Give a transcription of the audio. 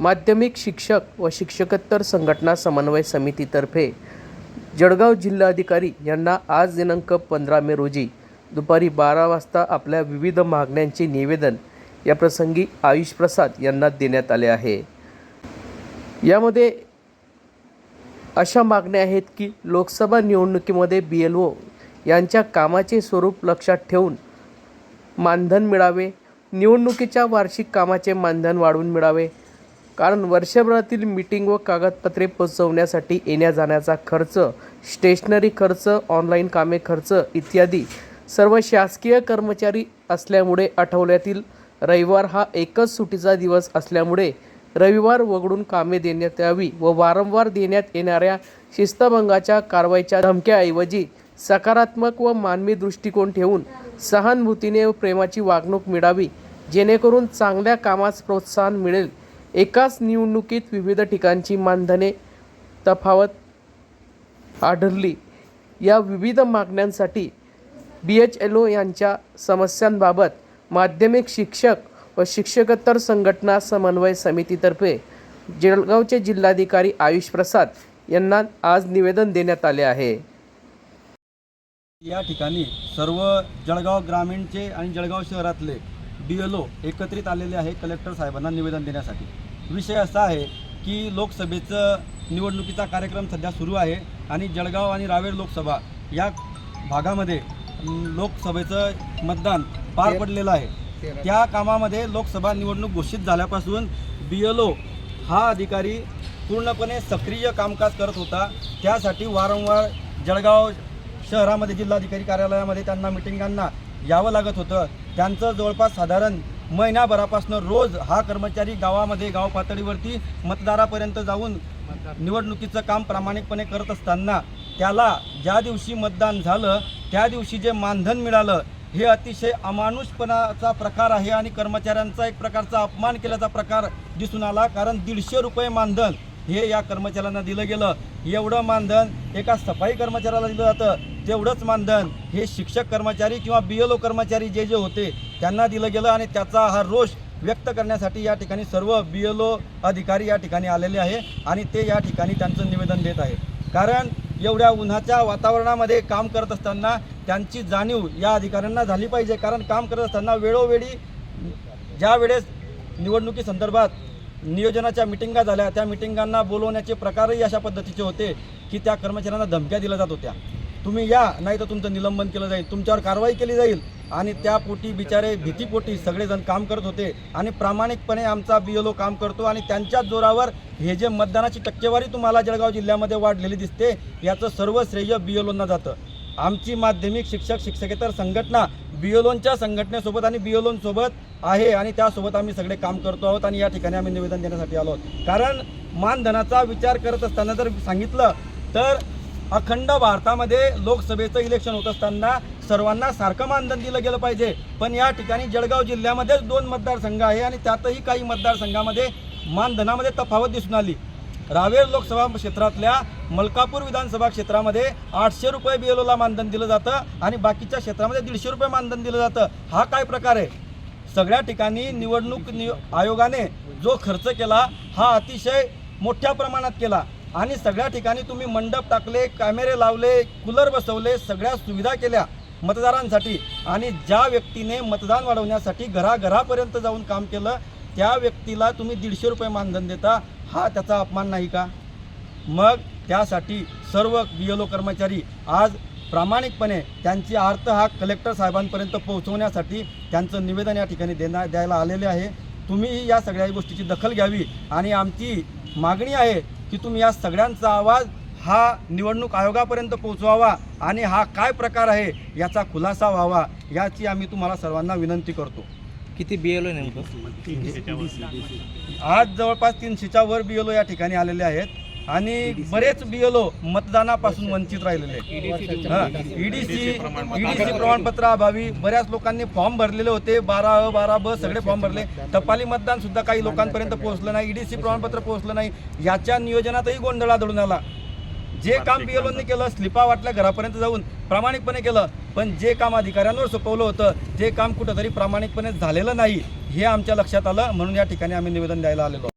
माध्यमिक शिक्षक व शिक्षकोत्तर संघटना समन्वय समितीतर्फे जळगाव जिल्हाधिकारी यांना आज दिनांक पंधरा मे रोजी दुपारी बारा वाजता आपल्या विविध मागण्यांचे निवेदन या प्रसंगी आयुष प्रसाद यांना देण्यात आले आहे. यामध्ये अशा मागण्या आहेत की लोकसभा निवडणुकीमध्ये बी एल ओ यांच्या कामाचे स्वरूप लक्षात ठेवून मानधन मिळावे निवडणुकीच्या वार्षिक कामाचे मानधन वाढवून मिळावे कारण वर्षभरातील मीटिंग व कागदपत्रे पोचवण्यासाठी येण्या जाण्याचा खर्च स्टेशनरी खर्च ऑनलाईन कामे खर्च इत्यादी सर्व शासकीय कर्मचारी असल्यामुळे आठवड्यातील रविवार हा एकच सुटीचा दिवस असल्यामुळे रविवार वगळून कामे देण्यात यावी व वारंवार देण्यात येणाऱ्या शिस्तभंगाच्या कारवाईच्या धमक्याऐवजी सकारात्मक व मानवी दृष्टिकोन ठेवून सहानुभूतीने व प्रेमाची वागणूक मिळावी जेणेकरून चांगल्या कामास प्रोत्साहन मिळेल. एकाच निवडणुकीत विविध ठिकाणची मानधने तफावत आढळली. या विविध मागण्यांसाठी बी एच एल ओ यांच्या समस्यांबाबत माध्यमिक शिक्षक व शिक्षकोत्तर संघटना समन्वय समितीतर्फे जळगावचे जिल्हाधिकारी आयुष प्रसाद यांना आज निवेदन देण्यात आले आहे. या ठिकाणी सर्व जळगाव ग्रामीणचे आणि जळगाव शहरातले डी एल ओ एकत्रित आलेले आहे कलेक्टर साहेबांना निवेदन देण्यासाठी. विषय असा आहे की लोकसभेचं निवडणुकीचा कार्यक्रम सध्या सुरू आहे आणि जळगाव आणि रावेर लोकसभा या भागामध्ये लोकसभेचं मतदान पार पडलेलं आहे. त्या कामामध्ये लोकसभा निवडणूक घोषित झाल्यापासून बी एल ओ हा अधिकारी पूर्णपणे सक्रिय कामकाज करत होता. त्यासाठी वारंवार जळगाव शहरामध्ये जिल्हाधिकारी कार्यालयामध्ये त्यांना मिटिंगांना यावं लागत होतं. त्यांचं जवळपास साधारण महिन्याभरापासून रोज हा कर्मचारी गावामध्ये गाव पातळीवरती मतदारापर्यंत जाऊन निवडणुकीचं काम प्रामाणिकपणे करत असताना त्याला ज्या दिवशी मतदान झालं त्या दिवशी जे मानधन मिळालं हे अतिशय अमानुषपणाचा प्रकार आहे आणि कर्मचाऱ्यांचा एक प्रकारचा अपमान केल्याचा प्रकार दिसून आला. कारण दीडशे रुपये मानधन हे या कर्मचाऱ्यांना दिलं गेलं. एवढं मानधन एका सफाई कर्मचाऱ्याला दिलं जातं. तेवढंच मानधन. हे शिक्षक कर्मचारी किंवा बी एल ओ कर्मचारी जे जे होते त्यांना दिलं गेलं आणि त्याचा हा रोष व्यक्त करण्यासाठी या ठिकाणी सर्व बी एल ओ अधिकारी या ठिकाणी आलेले आहे आणि ते या ठिकाणी त्यांचं निवेदन देत आहे. कारण एवढ्या उन्हाच्या वातावरणामध्ये काम करत असताना त्यांची जाणीव या अधिकाऱ्यांना झाली पाहिजे. कारण काम करत असताना वेळोवेळी ज्या वेळेस निवडणुकीसंदर्भात नियोजनाच्या मिटिंगा झाल्या त्या मिटिंगांना बोलवण्याचे प्रकारही अशा पद्धतीचे होते की त्या कर्मचाऱ्यांना धमक्या दिल्या जात होत्या. तुम्ही या नाही तर तुमचं निलंबन केलं जाईल तुमच्यावर कारवाई केली जाईल. आणि त्या पोटी बिचारे भीतीपोटी सगळेजण काम करत होते. आणि प्रामाणिकपणे आमचा बी एल ओ काम करतो आणि त्यांच्याच जोरावर हे जे मतदानाची टक्केवारी तुम्हाला जळगाव जिल्ह्यामध्ये वाढलेली दिसते याचं सर्व श्रेय बी एल ओंना जातं. आमची माध्यमिक शिक्षक शिक्षकेतर संघटना बी एल संघटनेसोबत आणि बी एल ओंसोबत आहे आणि त्यासोबत आम्ही सगळे काम करतो आहोत आणि या ठिकाणी आम्ही निवेदन देण्यासाठी आलो आहोत. कारण मानधनाचा विचार करत असताना जर सांगितलं तर अखंड भारतामध्ये लोकसभेचं इलेक्शन होत असताना सर्वांना सारखं मानधन दिलं गेलं पाहिजे. पण या ठिकाणी जळगाव जिल्ह्यामध्येच दोन मतदारसंघ आहे आणि त्यातही काही मतदारसंघामध्ये मानधनामध्ये तफावत दिसून आली. रावेर लोकसभा क्षेत्रातल्या मलकापूर विधानसभा क्षेत्रामध्ये आठशे रुपये बी एल मानधन दिलं जातं आणि बाकीच्या क्षेत्रामध्ये दीडशे रुपये मानधन दिलं जातं. हा काय प्रकार आहे? सगळ्या ठिकाणी निवडणूक नि आयोगाने जो खर्च केला हा अतिशय मोठ्या प्रमाणात केला. आणि सगळ्या ठिकाणी तुम्ही मंडप टाकले कॅमेरे लावले कूलर बसवले सगळ्या सुविधा केल्या मतदारांसाठी. आणि ज्या व्यक्तीने मतदान वाढवण्यासाठी घराघरापर्यंत जाऊन काम केलं त्या व्यक्तीला तुम्ही दीडशे रुपये मानधन देता हा त्याचा अपमान नाही का? मग त्यासाठी सर्व बी एल ओ कर्मचारी आज प्रामाणिकपणे त्यांची आर्त हा कलेक्टर साहेबांपर्यंत पोहोचवण्यासाठी त्यांचं निवेदन या ठिकाणी देण्या द्यायला आलेले आहे. तुम्हीही या सगळ्या गोष्टीची दखल घ्यावी. आणि आमची मागणी आहे की तुम्ही या सगळ्यांचा आवाज हा निवडणूक आयोगापर्यंत पोहोचवावा आणि हा काय प्रकार आहे याचा खुलासा व्हावा याची आम्ही तुम्हाला सर्वांना विनंती करतो. किती बी एल ओ नेमकं? आज जवळपास तीनशेच्या वर बी या ठिकाणी आलेले आहेत. आणि बरेच बी मतदानापासून वंचित राहिलेले ईडीसी ईडीसी प्रमाणपत्र अभावी बऱ्याच लोकांनी फॉर्म भरलेले होते. बारा अ बारा ब सगळे फॉर्म भरले. टपाली मतदान सुद्धा काही लोकांपर्यंत पोहोचलं नाही. ईडीसी प्रमाणपत्र पोहोचलं नाही. याच्या नियोजनातही गोंधळ आढळून आला. जे काम बीएलओनी केलं स्लिपा वाटल्या घरापर्यंत जाऊन प्रामाणिकपणे केलं. पण जे काम अधिकाऱ्यांवर सोपवलं होतं ते काम कुठंतरी प्रामाणिकपणे झालेलं नाही हे आमच्या लक्षात आलं. म्हणून या ठिकाणी आम्ही निवेदन द्यायला आलेलो.